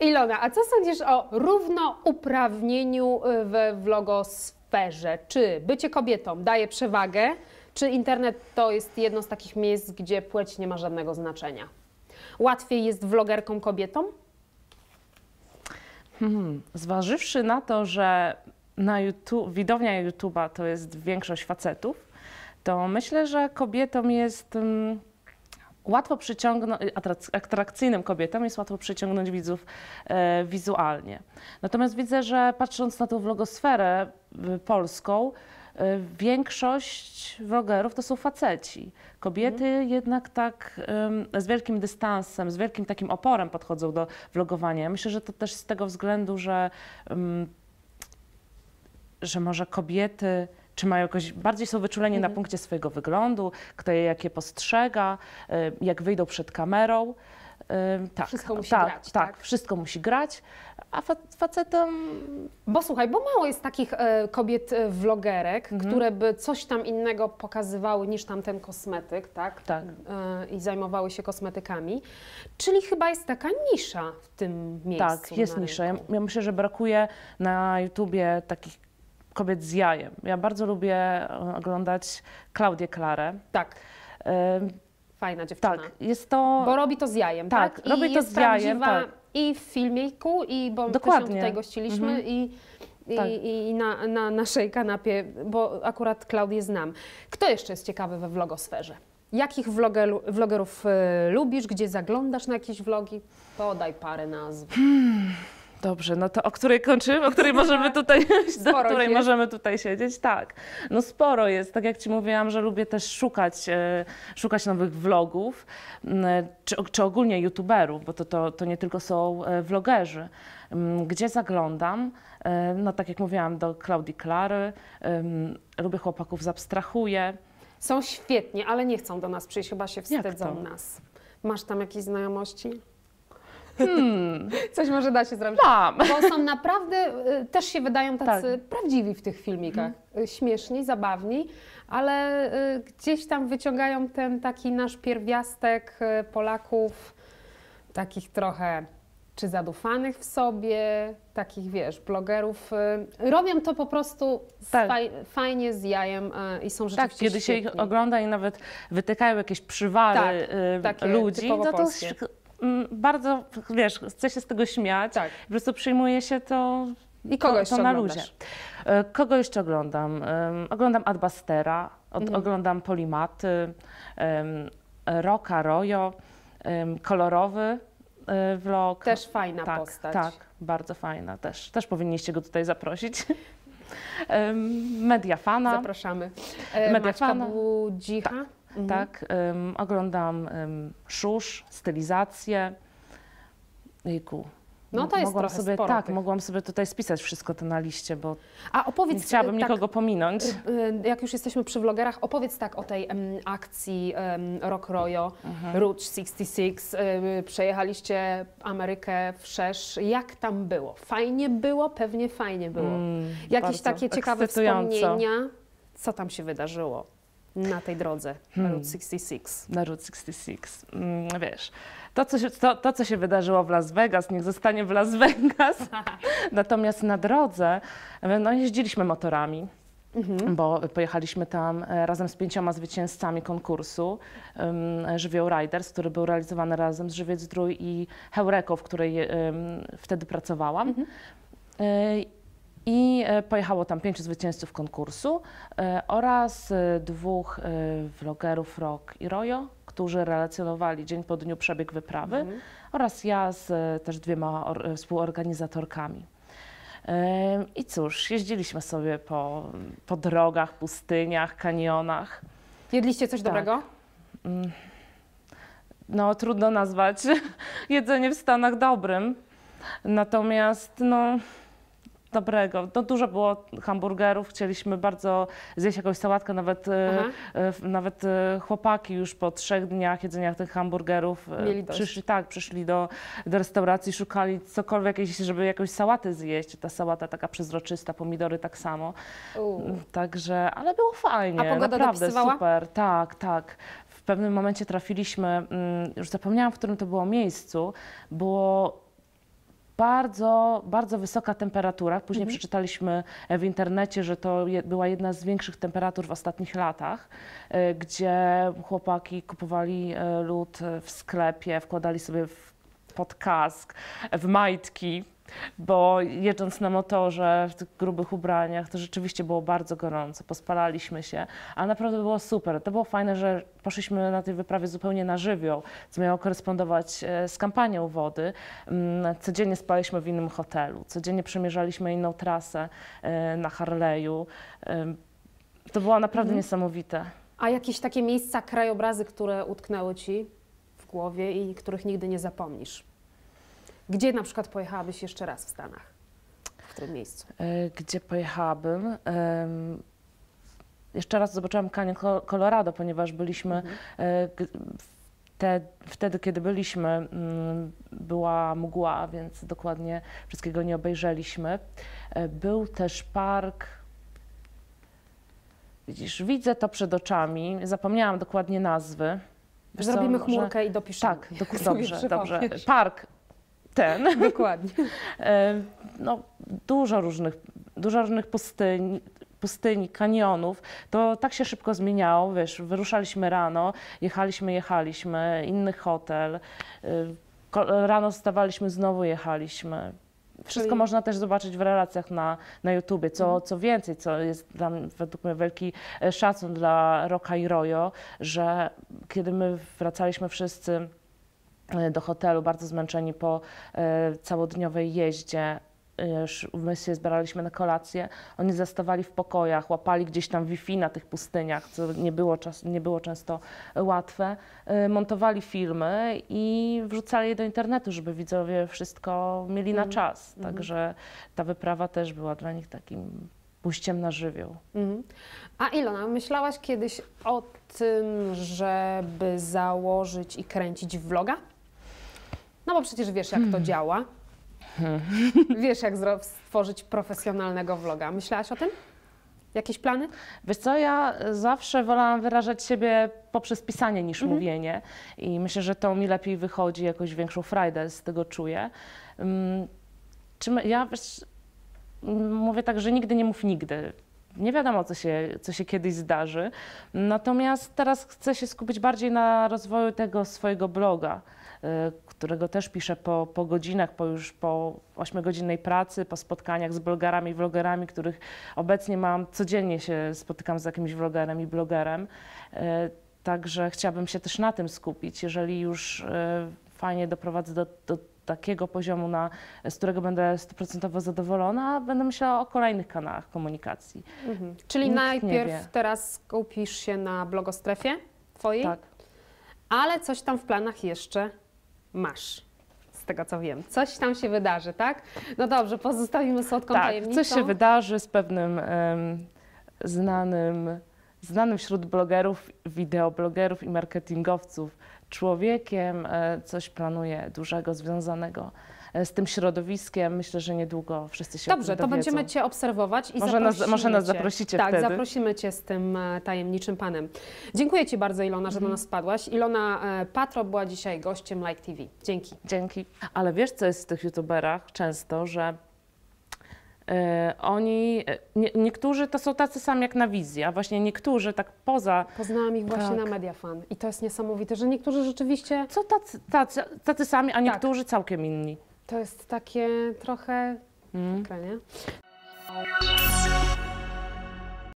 Ilona, a co sądzisz o równouprawnieniu y, we vlogosferze? Czy bycie kobietą daje przewagę, czy internet to jest jedno z takich miejsc, gdzie płeć nie ma żadnego znaczenia? Łatwiej jest vlogerką kobietą? Hmm. Zważywszy na to, że na YouTube, widownia YouTube'a to jest większość facetów, to myślę, że kobietom jest um, łatwo przyciągnąć, atrakcyjnym kobietom jest łatwo przyciągnąć widzów e, wizualnie. Natomiast widzę, że patrząc na tą vlogosferę y, polską, y, większość vlogerów to są faceci. Kobiety mhm. jednak tak um, z wielkim dystansem, z wielkim takim oporem podchodzą do vlogowania. Myślę, że to też z tego względu, że, że może kobiety czy mają jakoś bardziej są wyczuleni mhm. na punkcie swojego wyglądu, kto je jakie postrzega, y, jak wyjdą przed kamerą. Y, tak, wszystko musi tak, grać. Tak, tak, wszystko musi grać, a facetom... Bo słuchaj, bo mało jest takich e, kobiet e, vlogerek, mhm. które by coś tam innego pokazywały niż tamten kosmetyk, tak? Tak. E, I zajmowały się kosmetykami. Czyli chyba jest taka nisza w tym miejscu. Tak, jest nisza. Ja, ja myślę, że brakuje na YouTubie takich kobiet z jajem. Ja bardzo lubię e, oglądać Klaudię Klarę. Tak. Fajna dziewczyna. Tak, jest to... Bo robi to z jajem, tak? tak? robi to z jajem, tak. I w filmiku, i bo Dokładnie. też tutaj gościliśmy, mhm. i, i, tak. i, na, na naszej kanapie, bo akurat Klaudię znam. Kto jeszcze jest ciekawy we vlogosferze? Jakich vloger, vlogerów y, lubisz? Gdzie zaglądasz na jakieś vlogi? Podaj parę nazw. Hmm. Dobrze, no to o której kończymy, o której możemy tutaj, do której możemy tutaj siedzieć? Tak, no sporo jest. Tak jak Ci mówiłam, że lubię też szukać, e, szukać nowych vlogów, czy, czy ogólnie youtuberów, bo to, to, to nie tylko są e, vlogerzy. Gdzie zaglądam? E, no tak jak mówiłam, do Klaudii Klary. Lubię chłopaków z Abstrahuję. Są świetnie, ale nie chcą do nas przyjść, chyba się wstydzą nas. Masz tam jakieś znajomości? Hmm. Coś może da się zrobić. Mam. Bo są naprawdę, y, też się wydają tacy tak. prawdziwi w tych filmikach. Hmm. Śmieszni, zabawni, ale y, gdzieś tam wyciągają ten taki nasz pierwiastek Polaków, takich trochę czy zadufanych w sobie, takich wiesz, blogerów. Robią to po prostu tak. faj, fajnie z jajem i są tak, rzeczywiście Tak, kiedy świetni. się ich ogląda i nawet wytykają jakieś przywary tak, ludzi, no to polskie. Bardzo, wiesz, chce się z tego śmiać. Tak. Po prostu przyjmuje się to i kogo to, jeszcze to na luzie. E, kogo jeszcze oglądam? Oglądam Adbustera, mhm. oglądam Polimaty, Roka Rojo, kolorowy e, vlog. Też fajna tak, postać. Tak, bardzo fajna też. Też powinniście go tutaj zaprosić. Mediafana. Zapraszamy. E, Mediafana. Budzicha. Tak. Mhm. Tak, um, oglądam um, szusz, stylizację. Jejku, no to jest mogłam sobie, sporo Tak, tych. mogłam sobie tutaj spisać wszystko to na liście, bo A opowiedz, nie chciałabym tak, nikogo pominąć. Y, y, jak już jesteśmy przy vlogerach, opowiedz tak o tej um, akcji um, Rock Royo, mhm. Route 66. Um, przejechaliście Amerykę wszerz. Jak tam było? Fajnie było? Pewnie fajnie było. Mm, Jakieś takie ciekawe wspomnienia? Co tam się wydarzyło? Na tej drodze, hmm. na Route 66? Na Route 66. Mm, wiesz, to co, się, to, to, co się wydarzyło w Las Vegas, niech zostanie w Las Vegas. Natomiast na drodze, no jeździliśmy motorami. Mhm. bo pojechaliśmy tam e, razem z pięcioma zwycięzcami konkursu um, Żywioł Riders, który był realizowany razem z Żywiec Zdrój i Heureką, w której um, wtedy pracowałam. Mhm. E, i e, pojechało tam pięciu zwycięzców konkursu e, oraz e, dwóch vlogerów Rock i Rojo, którzy relacjonowali dzień po dniu przebieg wyprawy mhm. oraz ja z też dwiema współorganizatorkami. I cóż, jeździliśmy sobie po, po drogach, pustyniach, kanionach. Jedliście coś tak. dobrego? Mm. No, trudno nazwać jedzenie w Stanach dobrym. Natomiast, no, dobrego. No, dużo było hamburgerów, chcieliśmy bardzo zjeść jakąś sałatkę, nawet, e, e, nawet e, chłopaki już po trzech dniach jedzenia tych hamburgerów Mieli przyszli, tak, przyszli do, do restauracji, szukali cokolwiek, żeby jakąś sałatę zjeść. Ta sałata taka przezroczysta, pomidory tak samo. U. Także, ale było fajnie, A pogoda naprawdę dopisywała? super. Tak, tak. W pewnym momencie trafiliśmy, mm, już zapomniałam, w którym to było miejscu, było bardzo, bardzo wysoka temperatura. Później Mhm. przeczytaliśmy w internecie, że to je, była jedna z większych temperatur w ostatnich latach, e, gdzie chłopaki kupowali e, lód w sklepie, wkładali sobie w, pod kask, w majtki. Bo jeżdżąc na motorze w tych grubych ubraniach, to rzeczywiście było bardzo gorąco, pospalaliśmy się, a naprawdę było super. To było fajne, że poszliśmy na tej wyprawie zupełnie na żywioł, co miało korespondować e, z kampanią wody. Mm, Codziennie spaliśmy w innym hotelu, codziennie przemierzaliśmy inną trasę e, na Harley'u. Em, To było naprawdę Mhm. niesamowite. A jakieś takie miejsca, krajobrazy, które utknęły Ci w głowie i których nigdy nie zapomnisz? Gdzie na przykład pojechałabyś jeszcze raz w Stanach? W którym miejscu? E, Gdzie pojechałabym? Jeszcze raz zobaczyłam Col- Colorado, ponieważ byliśmy e, g- te, wtedy, kiedy byliśmy, mm, była mgła, więc dokładnie wszystkiego nie obejrzeliśmy. E, Był też park. Widzisz, widzę to przed oczami. Zapomniałam dokładnie nazwy. Wiesz co, Zrobimy może- chmurkę i dopiszemy. Tak, sobie dobrze, dobrze. Park ten. Dokładnie. E, no, dużo różnych, dużo różnych pustyni, pustyni, kanionów. To tak się szybko zmieniało, wiesz, wyruszaliśmy rano, jechaliśmy, jechaliśmy, inny hotel, ko- rano wstawaliśmy, znowu jechaliśmy. Wszystko Czyli- można też zobaczyć w relacjach na, na YouTubie. Co, co więcej, co jest dla mnie, według mnie wielki e, szacun dla Roka i Rojo, że kiedy my wracaliśmy wszyscy e, do hotelu, bardzo zmęczeni po e, całodniowej jeździe. e, My się zbieraliśmy na kolację. Oni zastawali w pokojach, łapali gdzieś tam Wi-Fi na tych pustyniach, co nie było, czas, nie było często łatwe. E, Montowali filmy i wrzucali je do internetu, żeby widzowie wszystko mieli na Mhm. czas. Także ta wyprawa też była dla nich takim pójściem na żywioł. Mhm. A Ilona, myślałaś kiedyś o tym, żeby założyć i kręcić vloga? No bo przecież wiesz, jak to działa. Wiesz, jak stworzyć profesjonalnego vloga. Myślałaś o tym? Jakieś plany? Wiesz co, ja zawsze wolałam wyrażać siebie poprzez pisanie niż Mhm. mówienie i myślę, że to mi lepiej wychodzi, jakoś większą frajdę z tego czuję. Um, czy my, ja wiesz, mówię tak, że nigdy nie mów nigdy. Nie wiadomo, co się, co się kiedyś zdarzy. Natomiast teraz chcę się skupić bardziej na rozwoju tego swojego bloga, którego też piszę po, po godzinach, po już po 8-godzinnej pracy, po spotkaniach z blogerami i vlogerami, których obecnie mam, codziennie się spotykam z jakimś vlogerem i blogerem. Y, Także chciałabym się też na tym skupić. Jeżeli już y, fajnie doprowadzę do, do takiego poziomu, na, z którego będę stuprocentowo zadowolona, będę myślała o kolejnych kanałach komunikacji. Mhm. Czyli Nikt najpierw teraz skupisz się na blogostrefie twojej, Tak. ale coś tam w planach jeszcze masz. Z tego co wiem. Coś tam się wydarzy, tak? No dobrze, pozostawimy słodką Tak, tajemnicą. coś się wydarzy z pewnym em, znanym, znanym wśród blogerów, wideoblogerów i marketingowców człowiekiem. E, coś planuję dużego związanego z tym środowiskiem. Myślę, że niedługo wszyscy się Dobrze, to będziemy Cię obserwować i Może nas- może nas cię. zaprosicie Tak, wtedy. zaprosimy Cię z tym e, tajemniczym panem. Dziękuję Ci bardzo, Ilona, Mhm. że do nas wpadłaś. Ilona e, Patro była dzisiaj gościem Like TV. Dzięki. Dzięki. Ale wiesz, co jest w tych youtuberach często, że e, oni, e, nie, niektórzy to są tacy sami jak na wizji, a właśnie niektórzy tak poza, Poznałam ich właśnie Tak. na Mediafan i to jest niesamowite, że niektórzy rzeczywiście, co tacy, tacy, tacy sami, a Tak. niektórzy całkiem inni. To jest takie trochę... Mm. Przykre, nie?